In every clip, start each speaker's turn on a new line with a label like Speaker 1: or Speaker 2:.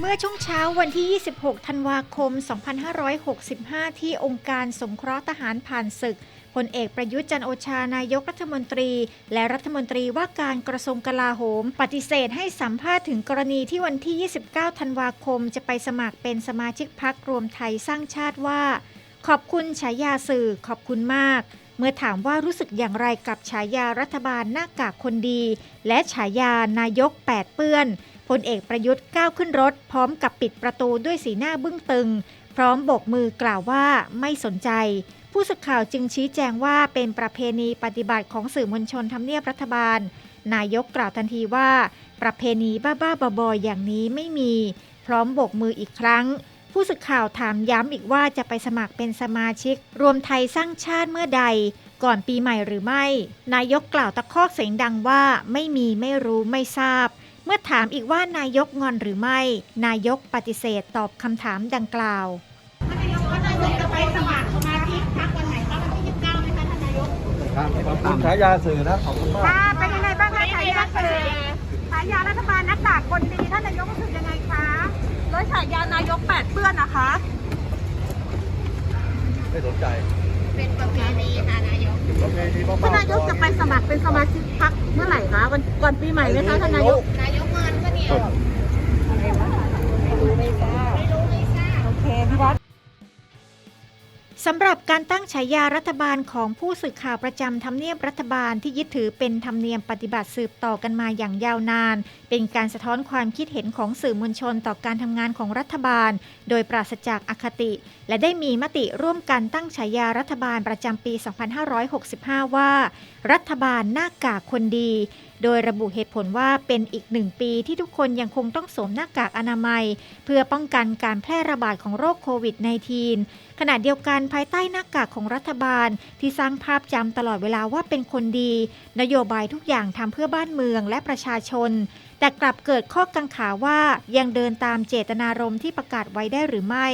Speaker 1: เมื่อช่วงเช้าวันที่ 26 ธันวาคม 2565 ที่องค์การสงเคราะห์ทหารผ่านศึกพลเอกประยุทธ์จันโอชานายกรัฐมนตรี และรัฐมนตรีว่าการกระทรวงกลาโหม ปฏิเสธให้สัมภาษณ์ถึงกรณีที่วันที่ 29 ธันวาคม จะไปสมัครเป็นสมาชิกพักรวมไทยสร้างชาติว่า ขอบคุณฉายาสื่อขอบคุณมาก เมื่อถามว่ารู้สึกอย่างไรกับฉายารัฐบาลหน้ากากคนดี และฉายานายกแปดเปื้อนพลเอกประยุทธ์ก้าวขึ้นรถ พร้อมกับปิดประตูด้วยสีหน้าบึ้งตึง พร้อมโบกมือกล่าวว่าไม่สนใจ ผู้สื่อข่าวจึงชี้แจงว่าเป็นประเพณีปฏิบัติของสื่อมวลชนทำเนียบรัฐบาล นายกกล่าวทันทีว่า ประเพณีบ้าๆบอๆอย่างนี้ไม่มี พร้อมโบกมืออีกครั้ง ผู้สื่อข่าวถามย้ำอีกว่าจะไปสมัครเป็นสมาชิก รวมไทยสร้างชาติเมื่อใด ก่อนปีใหม่หรือไม่ นายกกล่าวตะคอกเสียงดังว่าไม่มีไม่รู้ไม่ทราบ เมื่อถามอีกว่านายกงอนหรือไม่ นายกปฏิเสธตอบคำถามดังกล่าว
Speaker 2: ท่านนายกท่านนายกจะไปสมัครสมาชิกพรรควันไหนคะวันที่29ไหมคะท่านนายก
Speaker 3: ครับขอบคุณฉายาสื่อนะขอบคุณมาก
Speaker 2: ค่ะเป็นยังไงบ้างคะฉายาสื่อฉายารัฐบาลหน้ากากคนดีท่านนายกรู้สึกยังไงคะแล้วฉายานายกแปดเปื้อนนะคะ
Speaker 3: ไม่สนใจ
Speaker 2: เป็นประเพณีค่ะนายก
Speaker 3: ประเพณีบ้าๆ
Speaker 2: ท่านนายกจะไปสมัครเป็นสมาชิกพรรคเมื่อไหร่คะวันก่อนปีใหม่ไหมคะท่านนายก นายกเงินก็เนี่ยไม่รู้ไม่ทราบไม่รู้ไม่ทราบโอ
Speaker 1: สำหรับการตั้งฉายารัฐบาลของผู้สื่อข่าวประจำทำเนียบรัฐบาลที่ยึดถือเป็นธรรมเนียมปฏิบัติสืบต่อกันมาอย่างยาวนาน เป็นการสะท้อนความคิดเห็นของสื่อมวลชนต่อการทำงานของรัฐบาล โดยปราศจากอคติ และได้มีมติร่วมกันตั้งฉายารัฐบาลประจำปี 2565 ว่า รัฐบาลหน้ากากคนดีโดยระบุเหตุผลว่าเป็นอีกหนึ่งปีที่ทุกคนยังคงต้องสวมหน้ากากอนามัย เพื่อป้องกันการแพร่ระบาดของโรคโควิด -19 ขณะเดียวกันภายใต้หน้ากากของรัฐบาล ที่สร้างภาพจำตลอดเวลาว่าเป็นคนดี นโยบายทุกอย่างทำเพื่อบ้านเมืองและประชาชน แต่กลับเกิดข้อกังขาว่ายังเดินตามเจตนารมณ์ที่ประกาศไว้ได้หรือไม่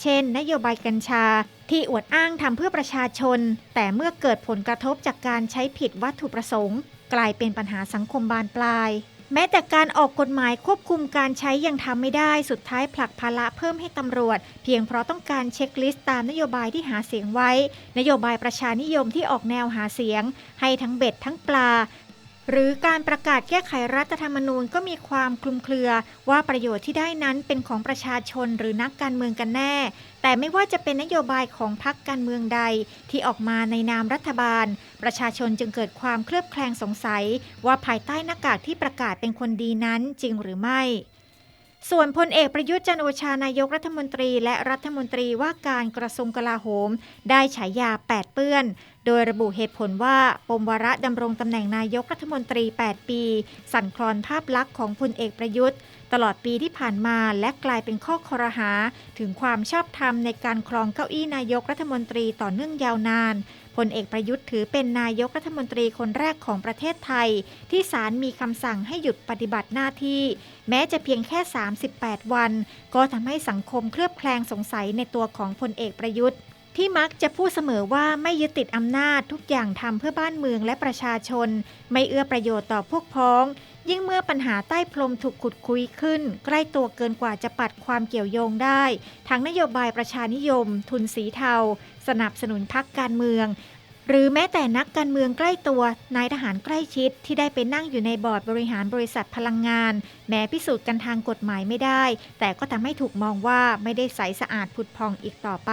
Speaker 1: เช่น นโยบายกัญชา ที่อวดอ้างทำเพื่อประชาชน แต่เมื่อเกิดผลกระทบจากการใช้ผิดวัตถุประสงค์ กลายเป็นปัญหาสังคมบานปลาย แม้แต่การออกกฎหมายควบคุมการใช้ยังทำไม่ได้สุดท้ายผลักภาระเพิ่มให้ตำรวจ เพียงเพราะต้องการเช็คลิสต์ตามนโยบายที่หาเสียงไว้ นโยบายประชานิยมที่ออกแนวหาเสียง ให้ทั้งเบ็ดทั้งปลา หรือการประกาศแก้ไขรัฐธรรมนูญก็มีความคลุมเครือว่าประโยชน์ที่ได้นั้นเป็นของประชาชนหรือนักการเมืองกันแน่ แต่ไม่ว่าจะเป็นนโยบายของพรรคการเมืองใดที่ออกมาในนามรัฐบาล ประชาชนจึงเกิดความเคลือบแคลงสงสัย ว่าภายใต้หน้ากากที่ประกาศเป็นคนดีนั้นจริงหรือไม่ส่วนพลเอกประยุทธ์จันโอชานายกรัฐมนตรีและรัฐมนตรีว่าการกระทรวงกลาโหม ได้ฉายา 8 เปื้อนโดยระบุเหตุผลว่าปมวาระดำรงตำแหน่งนายกรัฐมนตรี 8 ปี สั่นคลอนภาพลักษณ์ของพลเอกประยุทธ์ ตลอดปีที่ผ่านมาและกลายเป็นข้อคอรหา ถึงความชอบธรรมในการครองเก้าอี้นายกรัฐมนตรีต่อเนื่องยาวนานพลเอกประยุทธ์ถือเป็นนายกรัฐมนตรีคนแรกของประเทศไทย ที่ศาลมีคำสั่งให้หยุดปฏิบัติหน้าที่ แม้จะเพียงแค่ 38 วัน ก็ทำให้สังคมเคลือบแคลงสงสัยในตัวของพลเอกประยุทธ์ ที่มักจะพูดเสมอว่าไม่ยึดติดอำนาจทุกอย่างทำเพื่อบ้านเมืองและประชาชน ไม่เอื้อประโยชน์ต่อพวกพ้อง ยิ่งเมื่อปัญหาใต้พรมถูกขุดคุยขึ้น ใกล้ตัวเกินกว่าจะปัดความเกี่ยวโยงได้ ทั้งนโยบายประชานิยม ทุนสีเทา สนับสนุนพักการเมือง หรือแม้แต่นักการเมืองใกล้ตัวนายทหารใกล้ชิดที่ได้ไปนั่งอยู่ในบอร์ดบริหารบริษัทพลังงาน แม้พิสูจน์กันทางกฎหมายไม่ได้ แต่ก็ทำให้ถูกมองว่าไม่ได้ใสสะอาดผุดพองอีกต่อไป